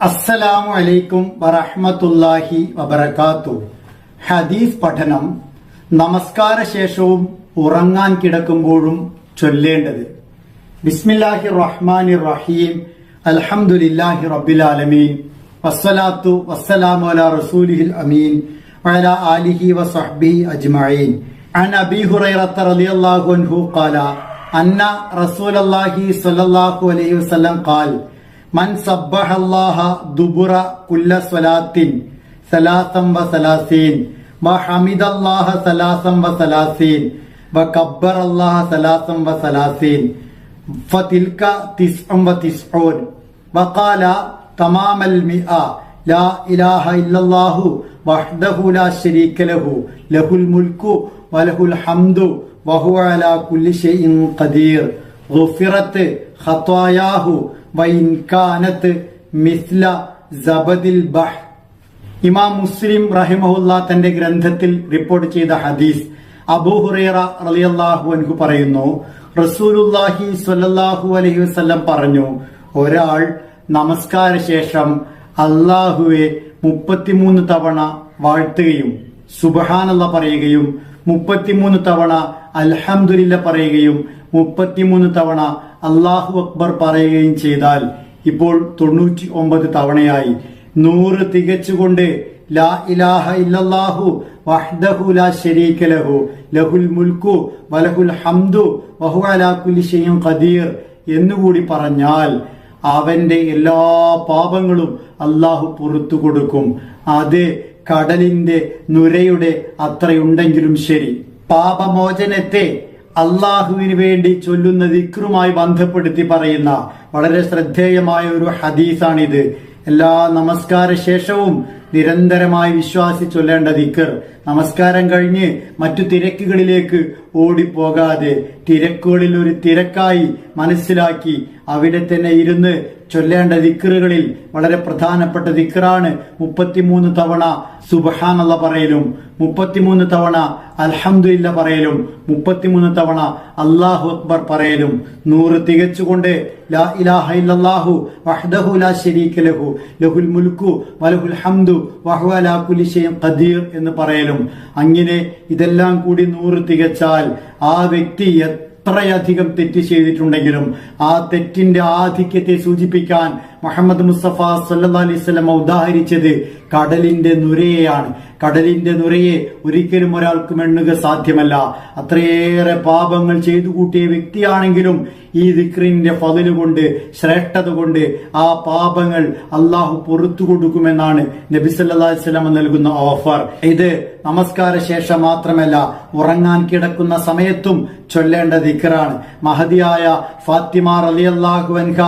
അസ്സലാമു അലൈക്കും വറഹ്മത്തുള്ളാഹി വബറകാത്തു ഹദീസ് പഠനം നമസ്കാര ശേഷവും ഉറങ്ങാൻ കിടക്കുമ്പോഴും ചൊല്ലേണ്ടത് ബിസ്മില്ലാഹി റഹ്മാനി റഹീം അൽഹംദുലില്ലാഹി റബ്ബിൽ ആലമീൻ വസ്സലാത്തു വസ്സലാമു അലാ റസൂലിഹിൽ അമീൻ വഅലാ ആലിഹി വസഹ്ബിഹി അജ്മഈൻ عن أبي هريرة رضي الله عنه قال أن رسول الله صلى الله عليه وسلم قال മൻ സബ്ബഹല്ലാഹ ദുബുറ കുല്ല സ്വലാത്തിൻ സലാസം വ സലാസീൻ വ ഹമിദല്ലാഹ സലാസം വ സലാസീൻ വ കബ്ബർ അല്ലാഹ സലാസം വ സലാസീൻ فتلك تسع وتسعون وقال تمام المئة لا إله إلا الله وحده لا شريك له له الملك وله الحمد وهو على كل شيء قدير ഗുഫിറത്ത് ഹത്വായാഹു വൈൻകാനത്ത് മിസ്ല ജബദിൽ ബഹ്. ഇമാം മുസ്ലിം റഹിമഹുല്ല തന്റെ ഗ്രന്ഥത്തിൽ റിപ്പോർട്ട് ചെയ്ത ഹദീസ് അബൂഹുറേറ റളിയല്ലാഹു അൻഹു പറയുന്നു റസൂലുല്ലാഹി സ്വല്ലല്ലാഹു അലൈഹി വസല്ലം പറഞ്ഞു ഒരാൾ നമസ്കാര ശേഷം അള്ളാഹുവെ മുപ്പത്തിമൂന്ന് തവണ വാഴ്ത്തുകയും സുബഹാനല്ല പറയുകയും മുപ്പത്തിമൂന്ന് തവണ അൽഹംദുലില്ല പറയുകയും മുപ്പത്തിമൂന്ന് തവണ അള്ളാഹു അക്ബർ പറയുകയും ചെയ്താൽ ഇപ്പോൾ തൊണ്ണൂറ്റി ഒമ്പത് തവണയായി. നൂറ് തികച്ചുകൊണ്ട് ലാ ഇലാഹ ഇല്ലല്ലാഹു വഹ്ദഹു ലാ ശരീക ലഹു. ലഹുൽ മുൽക്കു വലഹുൽ ഹംദു വഹു അലാ ഷൈഇൻ ഖദീർ എന്നുകൂടി പറഞ്ഞാൽ അവന്റെ എല്ലാ പാപങ്ങളും അള്ളാഹു പുറത്തു കൊടുക്കും. അത് കടലിന്റെ നുരയുടെ അത്രയുണ്ടെങ്കിലും ശരി. പാപമോചനത്തെ അള്ളാഹുവിന് വേണ്ടി ചൊല്ലുന്ന ദിക്റുമായി ബന്ധപ്പെടുത്തി പറയുന്ന വളരെ ശ്രദ്ധേയമായ ഒരു ഹദീസാണിത്. എല്ലാ നമസ്കാര ശേഷവും നിരന്തരമായി വിശ്വാസി ചൊല്ലേണ്ട ദിക്കർ നമസ്കാരം കഴിഞ്ഞ് മറ്റു തിരക്കുകളിലേക്ക് ഓടിപ്പോകാതെ തിരക്കുകളിൽ ഒരു തിരക്കായി മനസ്സിലാക്കി അവിടെ തന്നെ ഇരുന്ന് ചൊല്ലേണ്ട ദിക്കറുകളിൽ വളരെ പ്രധാനപ്പെട്ട ദിക്കറാണ് മുപ്പത്തിമൂന്ന് തവണ സുബഹാനുള്ള പറയലും മുപ്പത്തിമൂന്ന് തവണ അൽഹംദുലില്ല പറയലും മുപ്പത്തിമൂന്ന് തവണ അള്ളാഹു അക്ബർ പറയലും. നൂറ് തികച്ചുകൊണ്ട് ലാ ഇലാഹ വഹ്ദഹു ലാ ലഹു ലഹുൽ വലഹുൽ ഹംദു അലാ ഖദീർ എന്ന് പറയലും. അങ്ങനെ ഇതെല്ലാം കൂടി നൂറ് തികച്ചാൽ ആ വ്യക്തി എത്രയധികം തെറ്റ് ചെയ്തിട്ടുണ്ടെങ്കിലും ആ തെറ്റിന്റെ ആധിക്യത്തെ സൂചിപ്പിക്കാൻ മുഹമ്മദ് മുസ്തഫ സല്ലാ അലൈഹി സ്വലമ ഉദാഹരിച്ചത് കടലിന്റെ നുരയെയാണ്. കടലിന്റെ നുരയെ ഒരിക്കലും ഒരാൾക്ക് എണ്ണുക സാധ്യമല്ല. അത്രയേറെ പാപങ്ങൾ ചെയ്തു കൂട്ടിയ വ്യക്തിയാണെങ്കിലും ഈ ദിക്റിന്റെ ഫതിൽ കൊണ്ട് ശ്രേഷ്ഠത കൊണ്ട് ആ പാപങ്ങൾ അള്ളാഹു പുറത്തു കൊടുക്കുമെന്നാണ് നബി സല്ലാ വസ്ലമ നൽകുന്ന ഓഫർ. ഇത് നമസ്കാര ശേഷം മാത്രമല്ല ഉറങ്ങാൻ കിടക്കുന്ന സമയത്തും ചൊല്ലേണ്ട ദിക്റാണ്. മഹതിയായ ഫാത്തിമ റലിയല്ലാഹു അൻഹ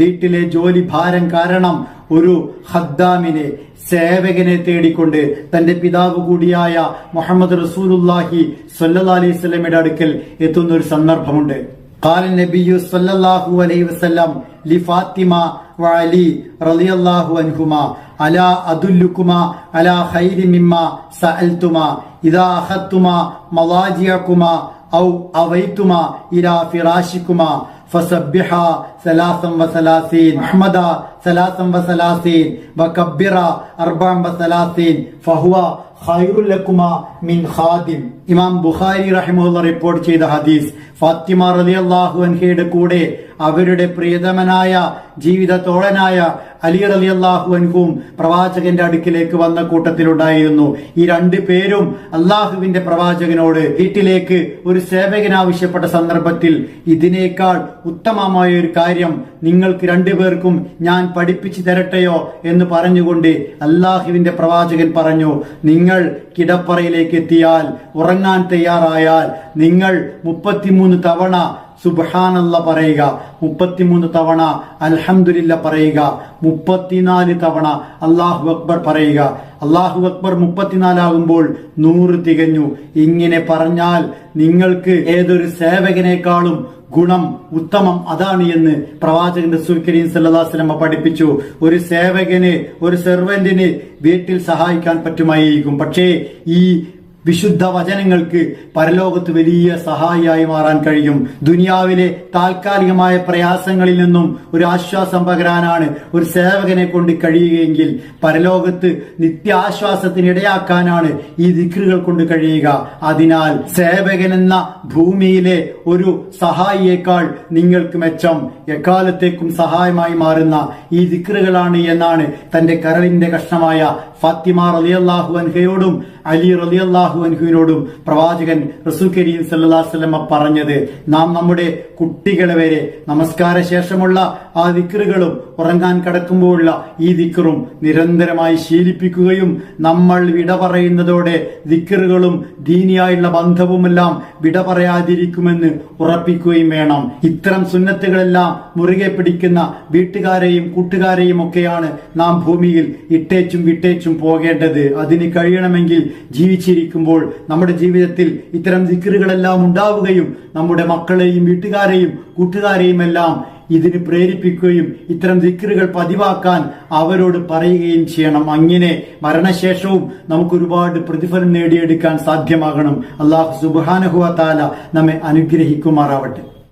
വീട്ടിലെ ജോലി ഭാരം കാരണം ഒരു ഹദ്ദാമിനെ സേവകനെ തേടിക്കൊണ്ട് തന്റെ പിതാവ് കൂടിയായ മുഹമ്മദ് റസൂലുല്ലാഹി സല്ലാ അലൈഹി സ്വലമയുടെ അടുക്കൽ എത്തുന്ന ഒരു സന്ദർഭമുണ്ട് قال النبي صلى الله عليه وسلم لفاطمة وعلي رضي الله عنهما ألا أدلكما على خير مما سألتما إذا أخذتما مضاجعكما أو أويتما إلى فراشكما فسبحا ثلاثا وثلاثين. محمدا സലാസം വസലാസീൻ വക്കബിറ അർബാം വസലാസീൻ ഫഹുവ ഖൈറുല്ലക്കുമ മിൻ ഖാദിം. ഇമാം ബുഖാരി റഹിമുള്ള റിപ്പോർട്ട് ചെയ്ത ഹദീസ് ഫാത്തിമ റലി അള്ളാഹു അൻഹയുടെ കൂടെ അവരുടെ പ്രിയതമനായ ജീവിതത്തോളനായ അലി റലി അള്ളാഹു അൻഹും പ്രവാചകന്റെ അടുക്കിലേക്ക് വന്ന കൂട്ടത്തിലുണ്ടായിരുന്നു. ഈ രണ്ടു പേരും അള്ളാഹുവിന്റെ പ്രവാചകനോട് വീട്ടിലേക്ക് ഒരു സേവകൻ ആവശ്യപ്പെട്ട സന്ദർഭത്തിൽ ഇതിനേക്കാൾ ഉത്തമമായ ഒരു കാര്യം നിങ്ങൾക്ക് രണ്ടുപേർക്കും ഞാൻ പഠിപ്പിച്ചു തരട്ടെയോ എന്ന് പറഞ്ഞുകൊണ്ട് അള്ളാഹുവിന്റെ പ്രവാചകൻ പറഞ്ഞു നിങ്ങൾ കിടപ്പറയിലേക്ക് എത്തിയാൽ ഉറങ്ങാൻ തയ്യാറായാൽ നിങ്ങൾ മുപ്പത്തിമൂന്ന് തവണ സുബാനല്ല പറയുക മുപ്പത്തിമൂന്ന് തവണ അൽഹംദുലില്ല പറയുക മുപ്പത്തിനാല് തവണ അള്ളാഹു അക്ബർ പറയുക. അള്ളാഹു അക്ബർ മുപ്പത്തിനാലാകുമ്പോൾ നൂറ് തികഞ്ഞു. ഇങ്ങനെ പറഞ്ഞാൽ നിങ്ങൾക്ക് ഏതൊരു സേവകനേക്കാളും ഗുണം ഉത്തമം അതാണ് എന്ന് പ്രവാചകൻ റസൂൽ കരീം സല്ലാസ്ലമ പഠിപ്പിച്ചു. ഒരു സേവകന് ഒരു സെർവന്റിന് വീട്ടിൽ സഹായിക്കാൻ പറ്റുമായിരിക്കും. പക്ഷേ ഈ വിശുദ്ധ വചനങ്ങൾക്ക് പരലോകത്ത് വലിയ സഹായിയായി മാറാൻ കഴിയും. ദുനിയാവിലെ താൽക്കാലികമായ പ്രയാസങ്ങളിൽ നിന്നും ഒരു ആശ്വാസം പകരാനാണ് ഒരു സേവകനെ കൊണ്ട് കഴിയുകയെങ്കിൽ പരലോകത്ത് നിത്യാശ്വാസത്തിന് ഇടയാക്കാനാണ് ഈ ദിക്റുകൾ കൊണ്ട് കഴിയുക. അതിനാൽ സേവകൻ എന്ന ഭൂമിയിലെ ഒരു സഹായിയേക്കാൾ നിങ്ങൾക്ക് മെച്ചം എക്കാലത്തേക്കും സഹായമായി മാറുന്ന ഈ ദിക്റുകളാണ് എന്നാണ് തന്റെ കരളിന്റെ കഷ്ണമായ ഫാത്തിമ റലിയല്ലാഹു അൻഹയോടും അലി റലിയല്ലാഹു അൻഹുവിനോടും പ്രവാചകൻ റസൂൽ കരീം സല്ലാസ്ലമ പറഞ്ഞത് നാം നമ്മുടെ കുട്ടികളെ വരെ നമസ്കാര ശേഷമുള്ള ആ ദിക്റുകളും ഉറങ്ങാൻ കിടക്കുമ്പോഴുള്ള ഈ ദിക്റും നിരന്തരമായി ശീലിപ്പിക്കുകയും നമ്മൾ വിട പറയുന്നതോടെ ദിക്റുകളും ദീനിയായുള്ള ബന്ധവുമെല്ലാം വിട പറയാതിരിക്കുമെന്ന് ഉറപ്പിക്കുകയും വേണം. ഇത്തരം സുന്നത്തുകളെല്ലാം മുറുകെ പിടിക്കുന്ന വീട്ടുകാരെയും കൂട്ടുകാരെയും ഒക്കെയാണ് നാം ഭൂമിയിൽ ഇട്ടേച്ചും വിട്ടേച്ചും പോകേണ്ടത് അതിന് കഴിയണമെങ്കിൽ ജീവിച്ചിരിക്കുമ്പോൾ നമ്മുടെ ജീവിതത്തിൽ ഇത്തരം ദിക്കറുകളെല്ലാം ഉണ്ടാവുകയും നമ്മുടെ മക്കളെയും വീട്ടുകാരെയും കൂട്ടുകാരെയും എല്ലാം ഇതിന് പ്രേരിപ്പിക്കുകയും ഇത്തരം ദിക്കറുകൾ പതിവാക്കാൻ അവരോട് പറയുകയും ചെയ്യണം. അങ്ങനെ മരണശേഷവും നമുക്ക് ഒരുപാട് പ്രതിഫലം നേടിയെടുക്കാൻ സാധ്യമാകണം. അള്ളാഹു സുബാനഹുഅ താല നമ്മെ അനുഗ്രഹിക്കുമാറാവട്ടെ.